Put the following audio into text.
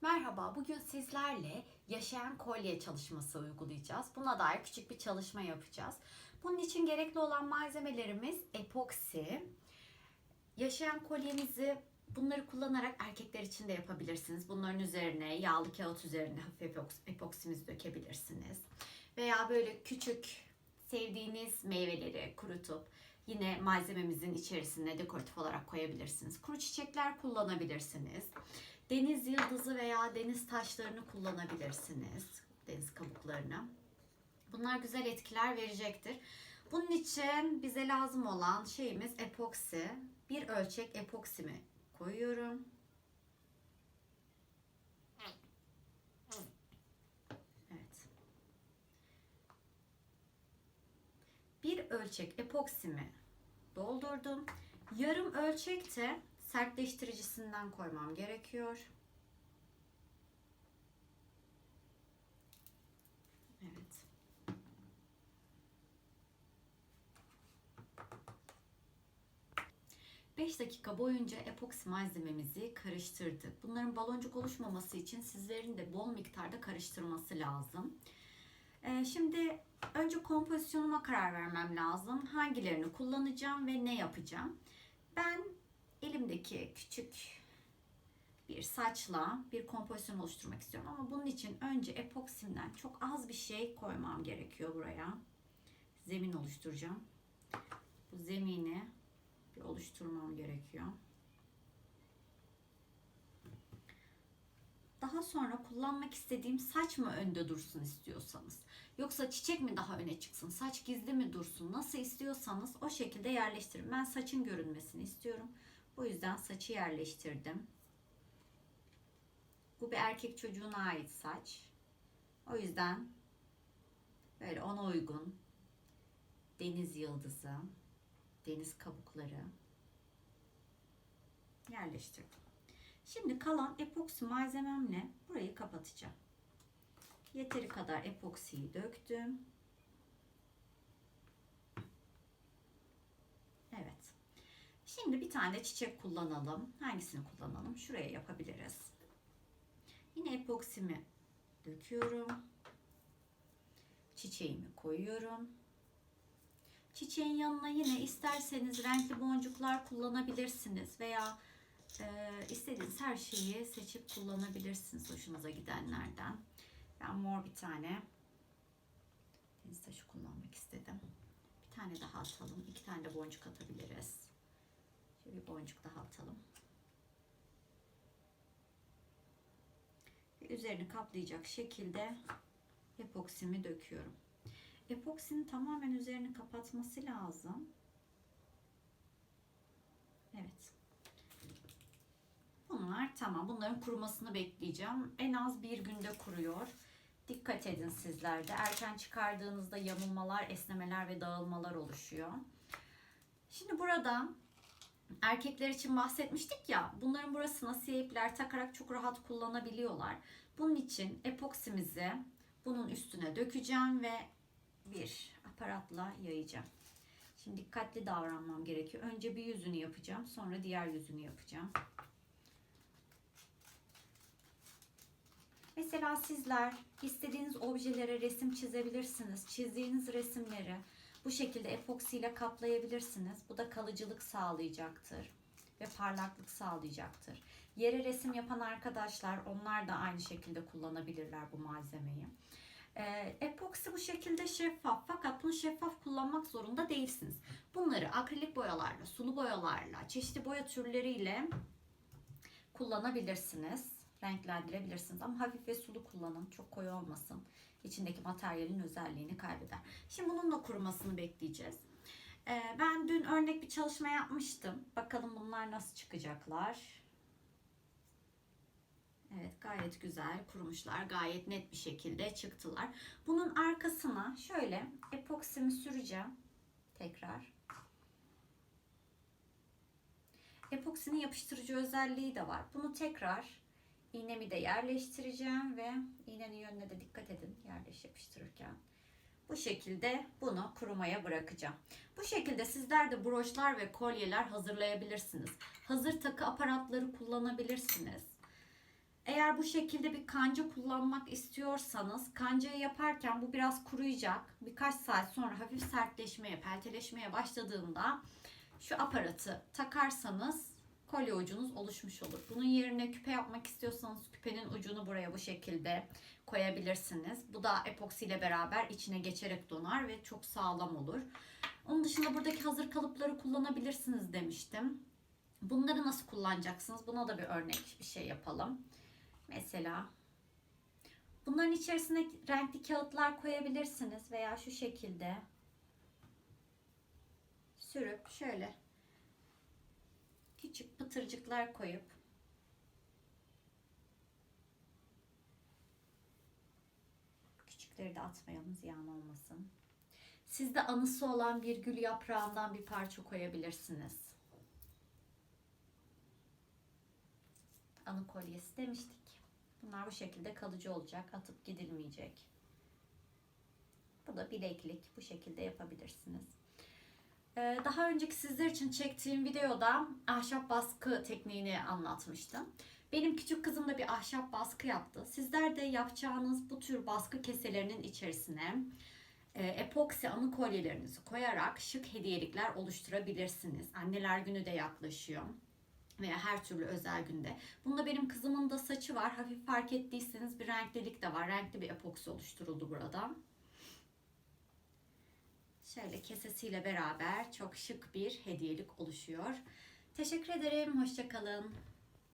Merhaba, bugün sizlerle yaşayan kolye çalışması uygulayacağız. Buna dair küçük bir çalışma yapacağız. Bunun için gerekli olan malzemelerimiz epoksi. Yaşayan kolyenizi bunları kullanarak erkekler için de yapabilirsiniz. Bunların üzerine yağlı kağıt üzerine hafif epoks- epoksimizi dökebilirsiniz. Veya böyle küçük sevdiğiniz meyveleri kurutup yine malzememizin içerisine dekoratif olarak koyabilirsiniz. Kuru çiçekler kullanabilirsiniz. Deniz yıldızı veya deniz taşlarını kullanabilirsiniz. Deniz kabuklarını. Bunlar güzel etkiler verecektir. Bunun için bize lazım olan şeyimiz epoksi. Bir ölçek epoksimi koyuyorum. Evet. Bir ölçek epoksimi doldurdum. Yarım ölçekte sertleştiricisinden koymam gerekiyor. Evet. Beş dakika boyunca epoksi malzememizi karıştırdık. Bunların baloncuk oluşmaması için sizlerin de bol miktarda karıştırması lazım. Ee, şimdi önce kompozisyonuma karar vermem lazım. Hangilerini kullanacağım ve ne yapacağım. Ben elimdeki küçük bir saçla bir kompozisyon oluşturmak istiyorum. Ama bunun için önce epoksimden çok az bir şey koymam gerekiyor buraya. Zemin oluşturacağım. Bu zemini bir oluşturmam gerekiyor. Daha sonra kullanmak istediğim saç mı önde dursun istiyorsanız yoksa çiçek mi daha öne çıksın saç gizli mi dursun nasıl istiyorsanız o şekilde yerleştirin. Ben saçın görünmesini istiyorum. Bu yüzden saçı yerleştirdim. Bu bir erkek çocuğuna ait saç. O yüzden böyle ona uygun deniz yıldızı, deniz kabukları yerleştirdim. Şimdi kalan epoksi malzememle burayı kapatacağım. Yeteri kadar epoksiyi döktüm. Evet. Şimdi bir tane çiçek kullanalım. Hangisini kullanalım? Şuraya yapabiliriz. Yine epoksimi döküyorum. Çiçeğimi koyuyorum. Çiçeğin yanına yine isterseniz renkli boncuklar kullanabilirsiniz veya e, istediğiniz her şeyi seçip kullanabilirsiniz hoşunuza gidenlerden. Ben mor bir tane deniz taşı kullanmak istedim. Bir tane daha atalım. iki tane de boncuk atabiliriz. Bir boncuk daha atalım. Ve üzerini kaplayacak şekilde epoksimi döküyorum. Epoksinin tamamen üzerini kapatması lazım. Evet. Bunlar tamam. Bunların kurumasını bekleyeceğim. En az bir günde kuruyor. Dikkat edin sizler de. Erken çıkardığınızda yamulmalar, esnemeler ve dağılmalar oluşuyor. Şimdi burada erkekler için bahsetmiştik ya. Bunların burasına siyah ipler takarak çok rahat kullanabiliyorlar. Bunun için epoksimizi bunun üstüne dökeceğim ve bir aparatla yayacağım. Şimdi dikkatli davranmam gerekiyor. Önce bir yüzünü yapacağım. Sonra diğer yüzünü yapacağım. Mesela sizler istediğiniz objelere resim çizebilirsiniz. Çizdiğiniz resimleri bu şekilde epoksiyle kaplayabilirsiniz. Bu da kalıcılık sağlayacaktır ve parlaklık sağlayacaktır. Yere resim yapan arkadaşlar onlar da aynı şekilde kullanabilirler bu malzemeyi. Ee, epoksi bu şekilde şeffaf fakat bunu şeffaf kullanmak zorunda değilsiniz. Bunları akrilik boyalarla, sulu boyalarla, çeşitli boya türleriyle kullanabilirsiniz. Renklendirebilirsiniz ama hafif ve sulu kullanın. Çok koyu olmasın. İçindeki materyalin özelliğini kaybeder. Şimdi bunun da kurumasını bekleyeceğiz. Ee, ben dün örnek bir çalışma yapmıştım. Bakalım bunlar nasıl çıkacaklar. Evet gayet güzel kurumuşlar. Gayet net bir şekilde çıktılar. Bunun arkasına şöyle epoksimi süreceğim. Tekrar. Epoksinin yapıştırıcı özelliği de var. Bunu tekrar iğnemi de yerleştireceğim ve iğnenin yönüne de dikkat edin yerleş yapıştırırken. Bu şekilde bunu kurumaya bırakacağım. Bu şekilde sizler de broşlar ve kolyeler hazırlayabilirsiniz. Hazır takı aparatları kullanabilirsiniz. Eğer bu şekilde bir kanca kullanmak istiyorsanız kancayı yaparken bu biraz kuruyacak. Birkaç saat sonra hafif sertleşmeye, pelteleşmeye başladığında şu aparatı takarsanız kolye ucunuz oluşmuş olur. Bunun yerine küpe yapmak istiyorsanız küpenin ucunu buraya bu şekilde koyabilirsiniz. Bu da epoksi ile beraber içine geçerek donar ve çok sağlam olur. Onun dışında buradaki hazır kalıpları kullanabilirsiniz demiştim. Bunları nasıl kullanacaksınız? Buna da bir örnek bir şey yapalım. Mesela bunların içerisine renkli kağıtlar koyabilirsiniz veya şu şekilde sürüp şöyle küçük pıtırcıklar koyup küçükleri de atmayalım ziyan olmasın. Sizde anısı olan bir gül yaprağından bir parça koyabilirsiniz. Anı kolyesi demiştik. Bunlar bu şekilde kalıcı olacak. Atıp gidilmeyecek. Bu da bileklik. Bu şekilde yapabilirsiniz. Ee, Daha önceki sizler için çektiğim videoda ahşap baskı tekniğini anlatmıştım. Benim küçük kızım da bir ahşap baskı yaptı. Sizler de yapacağınız bu tür baskı keselerinin içerisine e, epoksi anı kolyelerinizi koyarak şık hediyelikler oluşturabilirsiniz. Anneler günü de yaklaşıyor veya her türlü özel günde. Bunda benim kızımın da saçı var. Hafif fark ettiyseniz bir renklilik de var. Renkli bir epoksi oluşturuldu burada. Şöyle kesesiyle beraber çok şık bir hediyelik oluşuyor. Teşekkür ederim. Hoşçakalın.